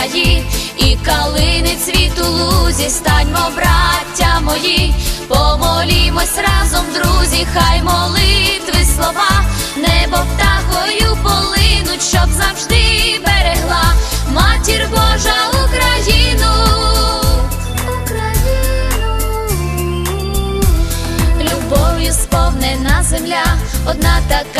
гаї, і калини цвіту лузі, станьмо, браття мої, помолімось разом, друзі, хай молитви слова, небо птахою полинуть, щоб завжди берегла матір Божа Україну. Україну. Любов'ю сповнена земля, одна така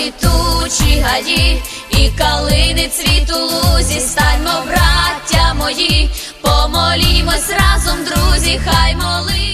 Заквітучі гаї і калини цвіту лузі, станьмо, браття мої, помолімось разом, друзі, хай моли.